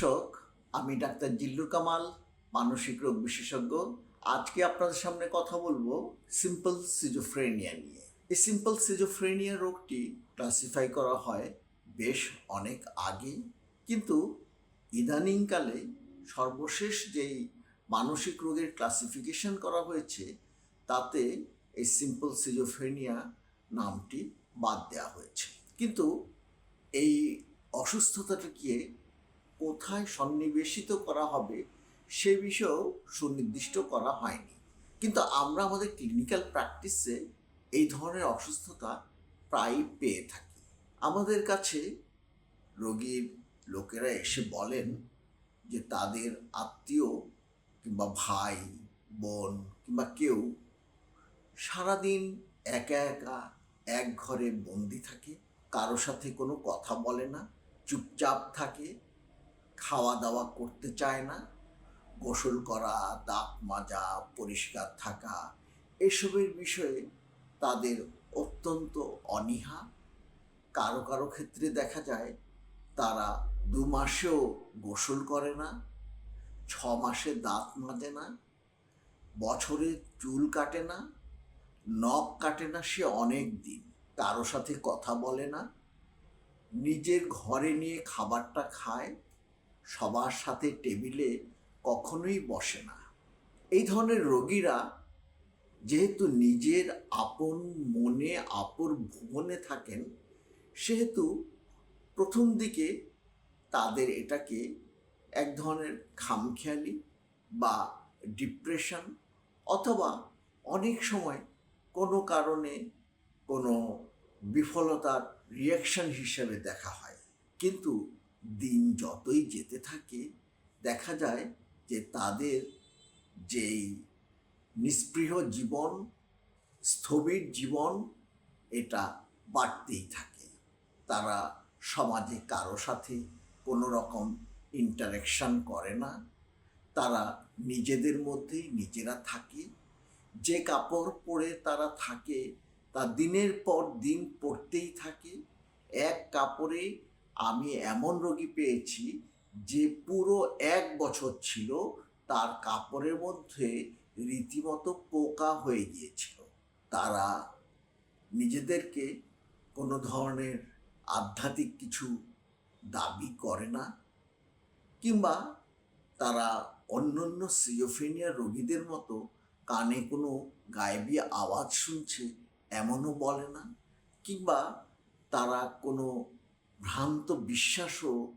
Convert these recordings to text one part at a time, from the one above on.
দর্শক, আমি ডাক্তার জিল্লুর কামাল, মানসিক রোগ বিশেষজ্ঞ। আজকে আপনাদের সামনে কথা বলব সিম্পল সিজোফ্রেনিয়া নিয়ে। এই সিম্পল সিজোফ্রেনিয়া রোগটি ক্লাসিফাই করা হয় বেশ অনেক আগে কিন্তু ইদানিংকালে সর্বশেষ যেই মানসিক রোগের ক্লাসিফিকেশন করা হয়েছে, তাতে এই সিম্পল সিজোফ্রেনিয়া নামটি বাদ দেওয়া হয়েছে। কিন্তু এই অসুস্থতাটিকে কোথায় সন্নিবেশিত করা হবে সে বিষয়েও সুনির্দিষ্ট করা হয়নি। কিন্তু আমরা আমাদের ক্লিনিক্যাল প্র্যাকটিসে এই ধরনের অসুস্থতা প্রায়ই পেয়ে থাকি। আমাদের কাছে রোগীর লোকেরা এসে বলেন যে তাদের আত্মীয় কিংবা ভাই, বোন কিংবা কেউ সারাদিন একা একা এক ঘরে বন্দি থাকে, কারও সাথে কোনো কথা বলে না, চুপচাপ থাকে খাওয়া দাওয়া করতে চায় না। গোসল করা, দাঁত মাজা, পরিষ্কার থাকা, এসবের বিষয়ে তাদের অত্যন্ত অনীহা। কারও কারও ক্ষেত্রে দেখা যায়, তারা দু মাসেও গোসল করে না, ছ মাসে দাঁত মাজে না, বছরে চুল কাটে না, নখ কাটে না সে অনেক দিন, কারও সাথে কথা বলে না, নিজের ঘরে নিয়ে খাবারটা খায় সবার সাথে টেবিলে কখনোই বসে না। এই ধরনের রোগীরা যেহেতু নিজের আপন মনে আপর ভুবনে থাকেন, সেহেতু প্রথম দিকে তাদের এটাকে এক ধরনের খামখেয়ালি বা ডিপ্রেশন অথবা অনেক সময় কোনো কারণে কোনো বিফলতার রিয়াকশন হিসেবে দেখা হয়। কিন্তু দিন যতই যেতে থাকে, দেখা যায় যে তাদের যেই নিস্পৃহ জীবন, স্থবির জীবন, এটা বাড়তেই থাকে। তারা সমাজে কারও সাথে কোনো রকম ইন্টারাকশন করে না। তারা নিজেদের মধ্যেই নিজেরা থাকে। যে কাপড় পরে তারা থাকে, তা দিনের পর দিন পরতেই থাকে। এক কাপড়ে আমি এমন রোগী পেয়েছি যে পুরো এক বছর ছিল তার কাপড়ের মধ্যে রীতিমতো পোকা হয়ে গিয়েছিল। তারা নিজেদেরকে কোনো ধরনের আধ্যাত্মিক কিছু দাবি করে না কিংবা তারা অন্যান্য সিওফেনিয়া রোগীদের মতো কানে কোনো গায়েবী আওয়াজ শুনছে এমনও বলে না কিংবা তারা কোনো ভ্রান্ত বিশ্বাসও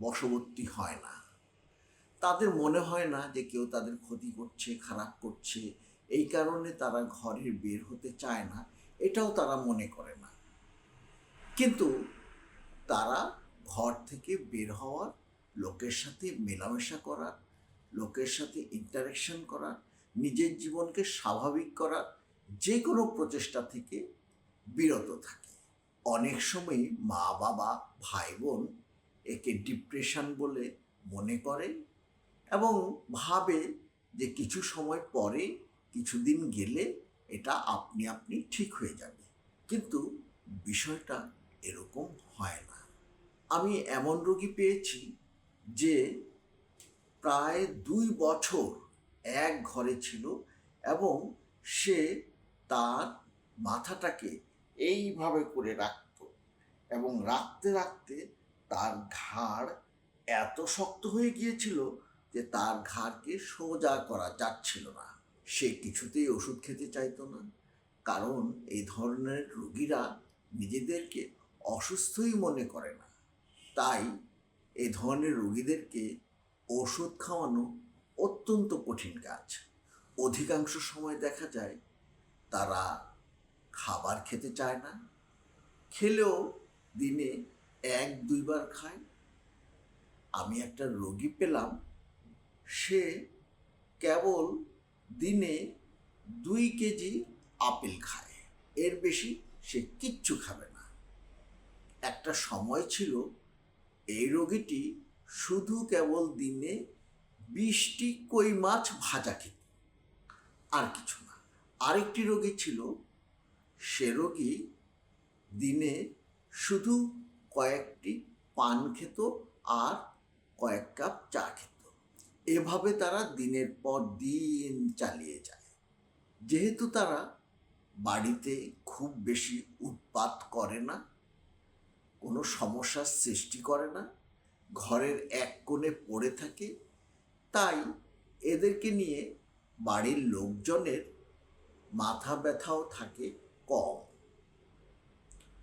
বশবর্তী হয় না। তাদের মনে হয় না যে কেউ তাদের ক্ষতি করছে, খারাপ করছে। এই কারণে তারা ঘরের বের হতে চায় না, এটাও তারা মনে করে না। কিন্তু তারা ঘর থেকে বের হওয়ার, লোকের সাথে মেলামেশা করার লোকের সাথে ইন্টারাকশন করার নিজের জীবনকে স্বাভাবিক করার যে কোনো প্রচেষ্টা থেকে বিরত থাকে। অনেক সময় মা বাবা ভাই বোন একে ডিপ্রেশন বলে মনে করে এবং ভাবে যে কিছু সময় পরে কিছুদিন গেলে এটা আপনি আপনি ঠিক হয়ে যাবে। কিন্তু বিষয়টা এরকম হয় না। আমি এমন রোগী পেয়েছি যে প্রায় দুই বছর এক ঘরে ছিল এবং সে তার মাথাটাকে এইভাবে করে রাখত এবং রাখতে রাখতে তার ঘাড় এত শক্ত হয়ে গিয়েছিল যে তার ঘাড়কে সোজা করা যাচ্ছিল না। সে কিছুতেই ওষুধ খেতে চাইতো না, কারণ এই ধরনের রোগীরা নিজেদেরকে অসুস্থই মনে করে না। তাই এই ধরনের রোগীদেরকে ওষুধ খাওয়ানো অত্যন্ত কঠিন কাজ। অধিকাংশ সময় দেখা যায় তারা খাবার খেতে চায় না, খেলেও দিনে এক, দুইবার খায়। আমি একটা রোগী পেলাম, সে কেবল দিনে দুই কেজি আপেল খায়, এর বেশি সে কিচ্ছু খাবে না। একটা সময় ছিল, এই রোগীটি শুধু কেবল দিনে বিশটি কই মাছ ভাজা খেত, আর কিছু না। আরেকটি রোগী ছিল সে রোগী দিনে শুধু কয়েকটি পান খেত আর কয়েক কাপ চা খেত। এভাবে তারা দিনের পর দিন চালিয়ে যায়। যেহেতু তারা বাড়িতে খুব বেশি উৎপাত করে না, কোনো সমস্যার সৃষ্টি করে না, ঘরের এক কোণে পড়ে থাকে, তাই এদেরকে নিয়ে বাড়ির লোকজনের মাথা ব্যথাও থাকে কম।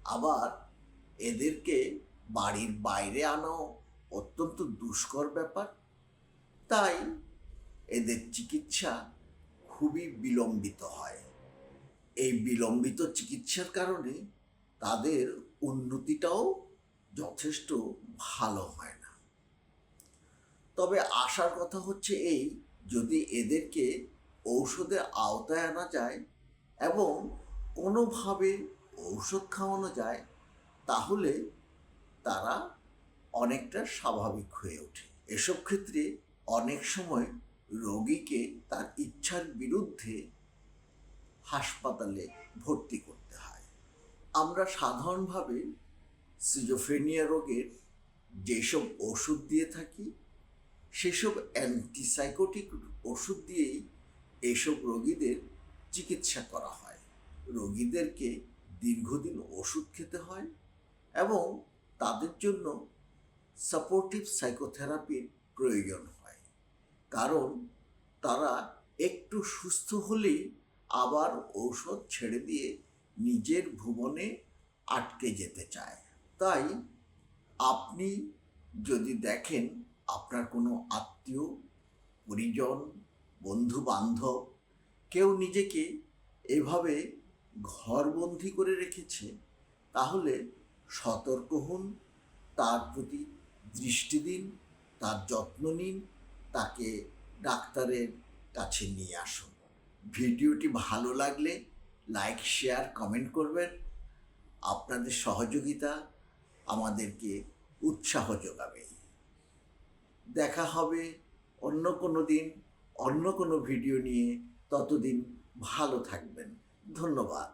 আবার এদেরকে বাড়ির বাইরে আনাও অত্যন্ত দুষ্কর ব্যাপার। তাই এদের চিকিৎসা খুবই বিলম্বিত হয়। এই বিলম্বিত চিকিৎসার কারণে তাদের উন্নতিটাও যথেষ্ট ভালো হয় না। তবে আসার কথা হচ্ছে এই, যদি এদেরকে ঔষধের আওতায় আনা যায় এবং কোনোভাবে ঔষধ খাওয়ানো যায়, তাহলে তারা অনেকটা স্বাভাবিক হয়ে ওঠে। এসব ক্ষেত্রে অনেক সময় রোগীকে তার ইচ্ছার বিরুদ্ধে হাসপাতালে ভর্তি করতে হয়। আমরা সাধারণভাবে সিজোফ্রেনিয়া রোগের যেসব ওষুধ দিয়ে থাকি, সেসব অ্যান্টিসাইকোটিক ওষুধ দিয়েই এইসব রোগীদের চিকিৎসা করা হয়। রোগীদেরকে দীর্ঘদিন ওষুধ খেতে হয় এবং তাদের জন্য সাপোর্টিভ সাইকোথেরাপির প্রয়োজন হয়। কারণ তারা একটু সুস্থ হলেই আবার ঔষধ ছেড়ে দিয়ে নিজের ভুবনে আটকে যেতে চায়। তাই আপনি যদি দেখেন আপনার কোনো আত্মীয়, পরিজন বন্ধু বান্ধব কেউ নিজেকে এভাবে ঘরবন্দি করে রেখেছে, তাহলে সতর্ক হন, তার প্রতি দৃষ্টি দিন, তার যত্ন নিন, তাকে ডাক্তারের কাছে নিয়ে আসুন। ভিডিওটি ভালো লাগলে লাইক, শেয়ার, কমেন্ট করবেন। আপনাদের সহযোগিতা আমাদেরকে উৎসাহ যোগাবে। দেখা হবে অন্য কোনো দিন, অন্য কোনো ভিডিও নিয়ে। ততদিন ভালো থাকবেন। ধন্যবাদ।